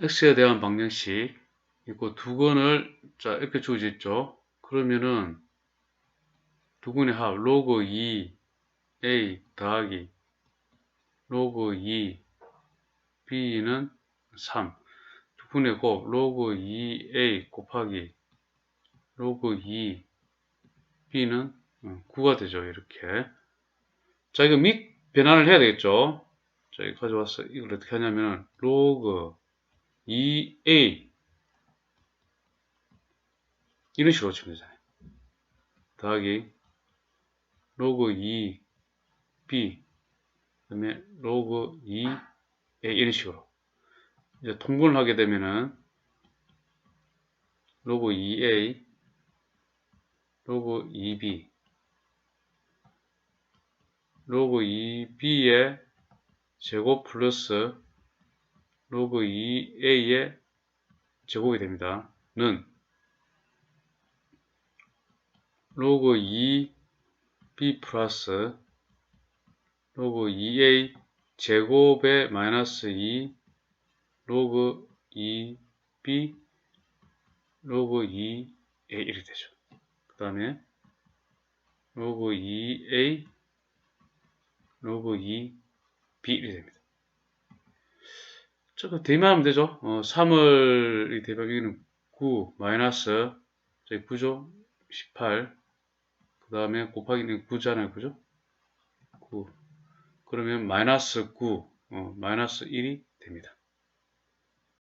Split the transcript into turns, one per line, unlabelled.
x에 대한 방정식 있고 두근을 자 이렇게 주어져 있죠. 그러면은 두근의 합 로그 2 a 더하기 로그 2 b는 3 두근의 곱 로그 2a 곱하기 로그 2 b는 9가 되죠. 이렇게 자 이거 밑 변환을 해야 되겠죠. 자 이거 가져와서 이걸 어떻게 하냐면 로그 2a 이런 식으로 치면 되잖아요. 더하기 로그 2b 그 다음에 로그 2a 이런 식으로. 이제 통분을 하게 되면은 로그 2a 로그 2b 로그 2b의 제곱 플러스 로그 2a의 제곱이 됩니다. 는 로그 2b 플러스 로그 2a 제곱의 마이너스 2 로그 2b 로그 2a 이렇게 되죠. 그 다음에 로그 2a 로그 2b 이렇게 됩니다. 저거 대입하면 되죠. 어, 3을 대입하기 는 9 마이너스 저기 9죠. 18 그 다음에 곱하기는 9잖아요. 그죠? 9 그러면 마이너스 9 어, 마이너스 1이 됩니다.